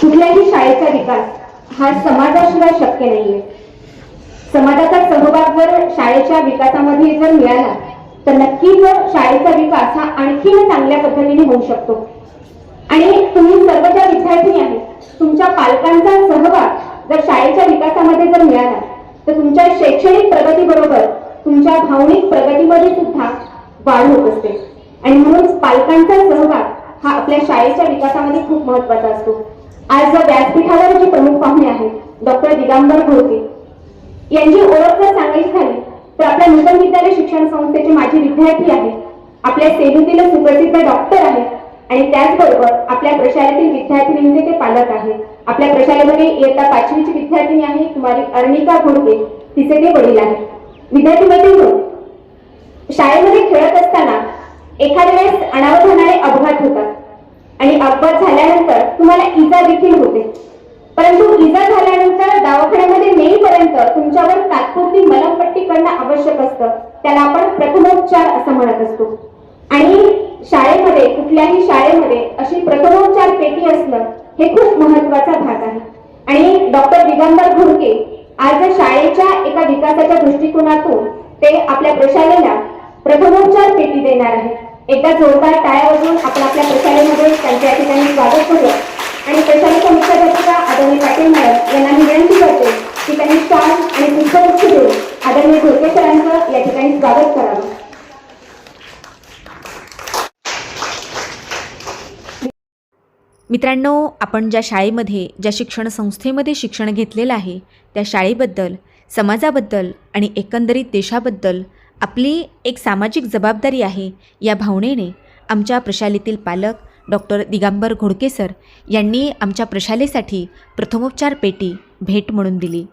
कुठल्याही शाळेचा विकास हा समाजाशिवाय शक्य नाहीये. समाजाचा सहभाग जर शाळेच्या विकासामध्ये जर मिळाला तर नक्कीच शाळेचा विकास हा आणखीन चांगल्या पद्धतीने होऊ शकतो. आणि तुम्ही सर्व ज्या विद्यार्थी आहेत तुमच्या पालकांचा सहभाग जर शाळेच्या विकासामध्ये जर मिळाला तर तुमच्या शैक्षणिक प्रगतीबरोबर तुमच्या भावनिक प्रगतीमध्ये सुद्धा वाढ होत असते. आणि म्हणून पालकांचा सहभाग हा आपल्या शाळेच्या विकासामध्ये खूप महत्त्वाचा असतो. आज जर व्यासपीठावर जे प्रमुख पाहुणे आहेत डॉक्टर दिगंबर घोडके. यांची ओळख जर सांगायची झाली तर आपल्या नूतन विद्यालय शिक्षण संस्थेचे माजी विद्यार्थी आहेत. आपल्या सेवेतील सुप्रसिद्ध डॉक्टर आहेत आणि त्याचबरोबर आपल्या प्रशालेतील विद्यार्थिनींचे म्हणजे ते पालक आहेत. आपल्या प्रशालेमध्ये इयत्ता पाचवीची विद्यार्थिनी आहे कुमारी अर्णिका घोडके. तिचे ते वडील आहेत. विद्यार्थी मैत्रिणी शाळेमध्ये खेळत असताना एखाद्या वेळेस अनावधानाने अपघात होतात आणि अपघात झाल्या उपचार देखील होते. परंतु इजा झाल्यानंतर दवाखान्यामध्ये नेईपर्यंत तुमच्यावर तात्पुरती मलमपट्टी करणं आवश्यक असतं. त्याला आपण प्रथमोपचार असं म्हणत असतो. आणि शाळेमध्ये कुठल्याही शाळेमध्ये अशी प्रथमोपचार पेटी असणं हे खूप महत्त्वाचा भाग आहे. आणि डॉक्टर दिगंबर घोडके आज शाळेच्या एका विकासाच्या दृष्टिकोनातून ते आपल्या प्रशालेला प्रथमोपचार पेटी देणार आहे एकदा जोरदार टाळ्या वाजवून आपण आपल्या प्रशालेमध्ये त्यांच्या ठिकाणी स्वागत करूया. आणि प्रशालेच्या मुख्याध्यापिका आदरणीय पाटील मॅडम यांना मी विनंती करते की त्यांनी स्टॉल आणि पुष्पगुच्छ देऊन आदरणीय घोडके सरांचं या ठिकाणी स्वागत करावं. मित्रांनो आपण ज्या शाळेमध्ये ज्या शिक्षण संस्थेमध्ये शिक्षण घेतलेलं आहे त्या शाळेबद्दल समाजाबद्दल आणि एकंदरीत देशाबद्दल आपली एक सामाजिक जबाबदारी आहे या भावनेने आमच्या प्रशालेतील पालक डॉक्टर दिगंबर घोडके सर यांनी आमच्या प्रशालेसाठी प्रथमोपचार पेटी भेट म्हणून दिली.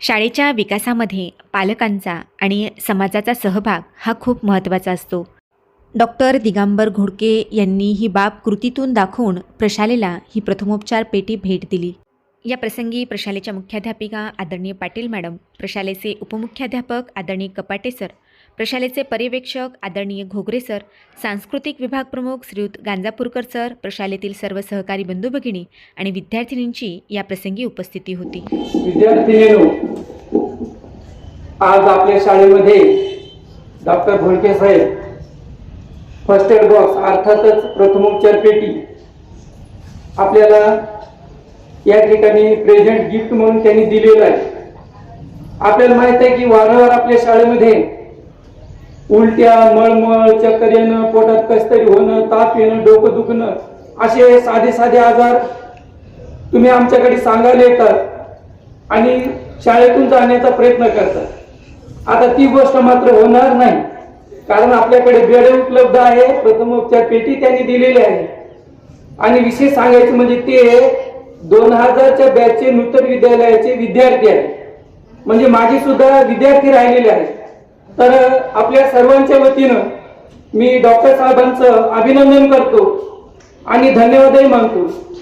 शाळेच्या विकासामध्ये पालकांचा आणि समाजाचा सहभाग हा खूप महत्त्वाचा असतो. डॉक्टर दिगंबर घोडके यांनी ही बाब कृतीतून दाखवून प्रशालेला ही प्रथमोपचार पेटी भेट दिली. या प्रसंगी प्रशालेच्या मुख्याध्यापिका आदरणीय पाटील मॅडम प्रशालेचे उपमुख्याध्यापक आदरणीय कपाटे सर प्रशालेचे पर्यवेक्षक आदरणीय घोगरे सर सांस्कृतिक विभाग प्रमुख श्रीयुत गांजापूरकर सर प्रशालेतील सर्व सहकारी बंधू भगिनी आणि विद्यार्थिनींची या प्रसंगी उपस्थिती होती. आज आपल्या शाळेमध्ये डॉक्टर भोळके साहेब फर्स्ट एड बॉक्स अर्थातच प्रथमोपचार पेटी आपल्याला या ठिकाणी प्रेझेंट गिफ्ट म्हणून त्यांनी दिलेलं आहे. आपल्याला माहीत आहे की वारंवार आपल्या शाळेमध्ये उलट्या मळमळ चक्कर येणं पोटात कसतरी होणं ताप येणं डोकं दुखणं असे साधे साधे आजार तुम्ही आमच्याकडे सांगायला येतात आणि शाळेतून जाण्याचा प्रयत्न करतात. आता ती गोष्ट मात्र होणार नाही. कारण आपल्याकडे बेड उपलब्ध आहे. प्रथमोपचार पेटी त्यांनी दिलेली आहे. आणि विशेष सांगायचं म्हणजे ते दोन हजारच्या बॅचचे नूतन विद्यालयाचे विद्यार्थी आहेत. म्हणजे माझे सुद्धा विद्यार्थी राहिलेले आहेत. तर आपल्या सर्वांच्या वतीनं मी डॉक्टर साहेबांचं अभिनंदन करतो आणि धन्यवादही मानतो.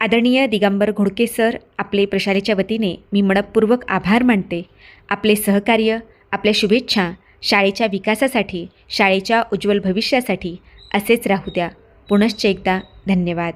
आदरणीय दिगंबर घोडके सर आपले प्रशालेच्या वतीने मी मनपूर्वक आभार मानते. आपले सहकार्य आपल्या शुभेच्छा शाळेच्या विकासासाठी शाळेच्या उज्ज्वल भविष्यासाठी असेच राहू द्या. पुनश्च एकदा धन्यवाद.